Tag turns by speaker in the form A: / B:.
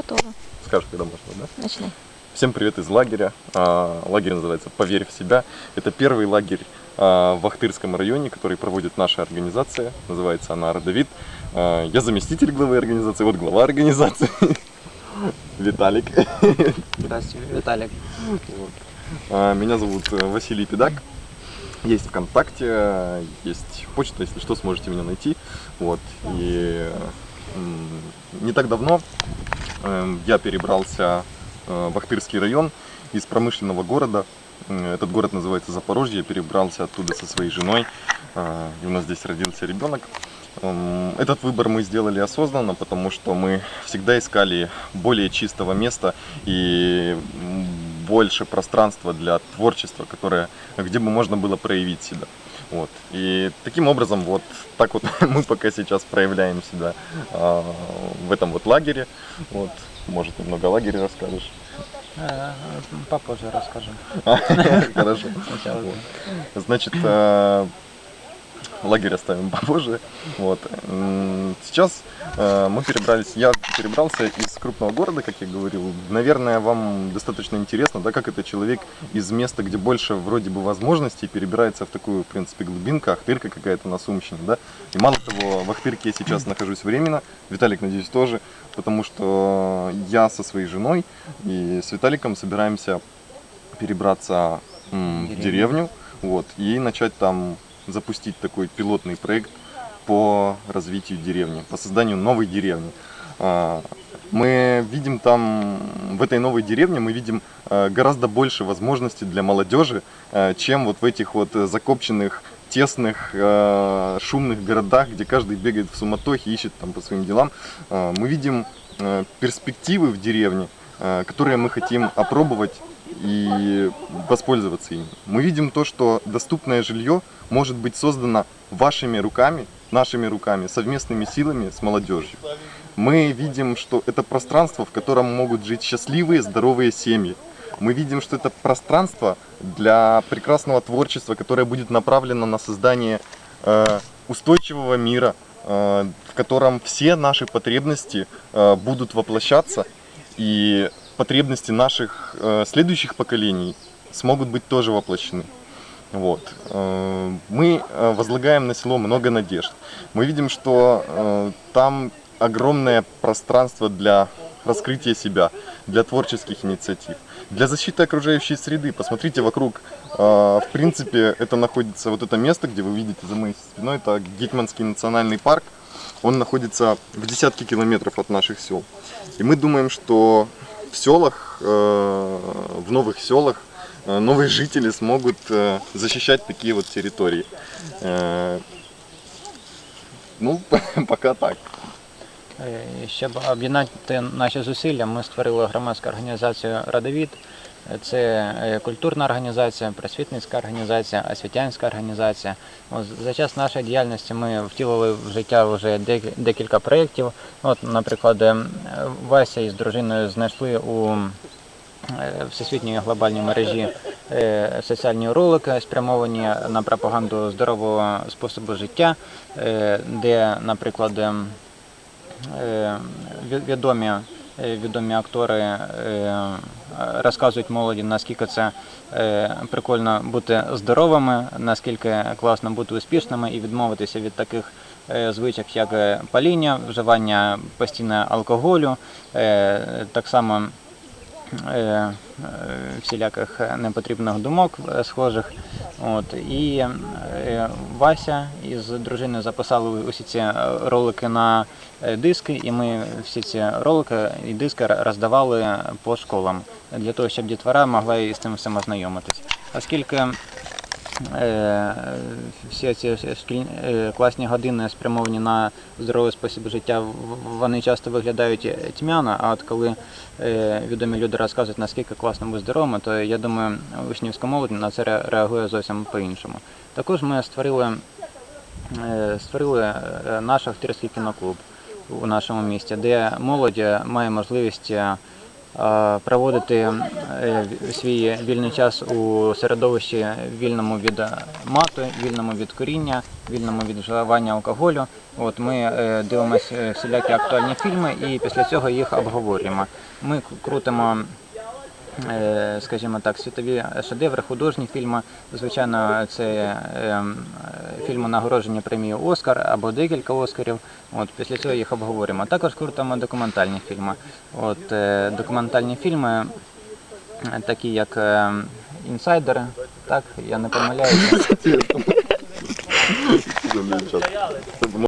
A: Готово.
B: Скажешь, когда можно, да?
A: Начни.
B: Всем привет из лагеря. А, Лагерь называется «Поверь в себя». Это первый лагерь а, в Ахтырском районе, который проводит наша организация. Называется она «Родовид». А, Я заместитель главы организации, вот глава организации. Виталик.
C: Здравствуйте, Виталик.
B: Вот. Меня зовут э, Василий Педак. Есть ВКонтакте, есть почта, если что, сможете меня найти. Вот. И не так давно я перебрался э, в Ахтырский район из промышленного города. Этот город называется Запорожье. Я перебрался оттуда со своей женой. э, И у нас здесь родился ребенок. М, Этот выбор мы сделали осознанно, потому что мы всегда искали более чистого места и больше пространства для творчества, которое, где бы можно было проявить себя. Вот. И таким образом, вот так вот мы пока сейчас проявляем себя а, в этом вот лагере. Вот. Может, немного о лагере расскажешь?
C: Э, Попозже расскажем.
B: Хорошо. Значит, э, лагерь оставим попозже. Вот. Сейчас э, мы перебрались, я перебрался из крупного города, как я говорил. Наверное, вам достаточно интересно, да, как это человек из места, где больше вроде бы возможностей, перебирается в такую, в принципе, глубинку, Ахтырка какая-то на Сумщине, да. И мало того, в Ахтырке я сейчас нахожусь временно, Виталик, надеюсь, тоже, потому что я со своей женой и с Виталиком собираемся перебраться в
C: деревню,
B: вот, и начать там запустить такой пилотный проект по развитию деревни, по созданию новой деревни. А, Мы видим там, в этой новой деревне, мы видим э, гораздо больше возможностей для молодежи, э, чем вот в этих вот закопченных, тесных, шумных городах, где каждый бегает в суматохе, ищет там по своим делам. Мы видим перспективы в деревне, которые мы хотим опробовать и воспользоваться ими. Мы видим то, что доступное жилье может быть создано вашими руками, нашими руками, совместными силами с молодежью. Мы видим, что это пространство, в котором могут жить счастливые, здоровые семьи. Мы видим, что это пространство для прекрасного творчества, которое будет направлено на создание э, устойчивого мира, э, в котором все наши потребности э, будут воплощаться, и потребности наших э, следующих поколений смогут быть тоже воплощены. Вот. Э, Мы э, возлагаем на село много надежд. Мы видим, что э, там огромное пространство для раскрытия себя, для творческих инициатив, для защиты окружающей среды. Посмотрите вокруг. Э, В принципе, это находится, вот это место, где вы видите за моей спиной, это Гетманский национальный парк. Он находится в десятке километров от наших сел. И мы думаем, что в селах, э, в новых селах, э, новые жители смогут э, защищать такие вот территории. Э, Ну, пока так.
C: Е, Щоб об'єднати наші зусилля, ми створили громадську організацію Радовід. Це е, культурна організація, просвітницька організація, освітянська організація. За час нашої діяльності ми втілили в життя вже декілька проєктів. От, наприклад, е, Вася із дружиною знайшли у е, всесвітньої глобальній мережі е, соціальні ролики, спрямовані на пропаганду здорового способу життя, де, наприклад, ем, ві- відомі, відомі актори розказують молоді, наскільки це е, прикольно бути здоровими, наскільки класно бути успішними і відмовитися від таких е, звичок, як е, паління, вживання постійно алкоголю, так само всіляких непотрібних думок е, схожих. От, і е, Вася із дружиною записали усі ці е, ролики на е, диски, і ми всі ці ролики і диски роздавали по школам для того, щоб дітвора могла із цим всім ознайомитись. Оскільки е, всі ці шкіль... е, класні години спрямовані на здоровий спосіб життя, вони часто виглядають тьмяно, а от коли е, відомі люди розказують, наскільки класно бути здоровими, то я думаю, учнівська молодь на це реагує зовсім по-іншому. Також ми створили, е, створили е, наш акторський кіноклуб у нашому місті, де молодь має можливість е, е, проводити е, свій вільний час у середовищі вільному від мату, вільному від коріння, вільному від вживання алкоголю. От ми е, дивимося е, всілякі актуальні фільми і після цього їх обговорюємо. Ми крутимо скажімо так, світові шедеври, художні фільми. Звичайно, це ем, е, фільми нагороджені премією Оскар або декілька Оскарів. От після цього їх обговорюємо. Також крутимо документальні фільми. От е, документальні фільми, е, такі як е, інсайдери, так я не помиляюся.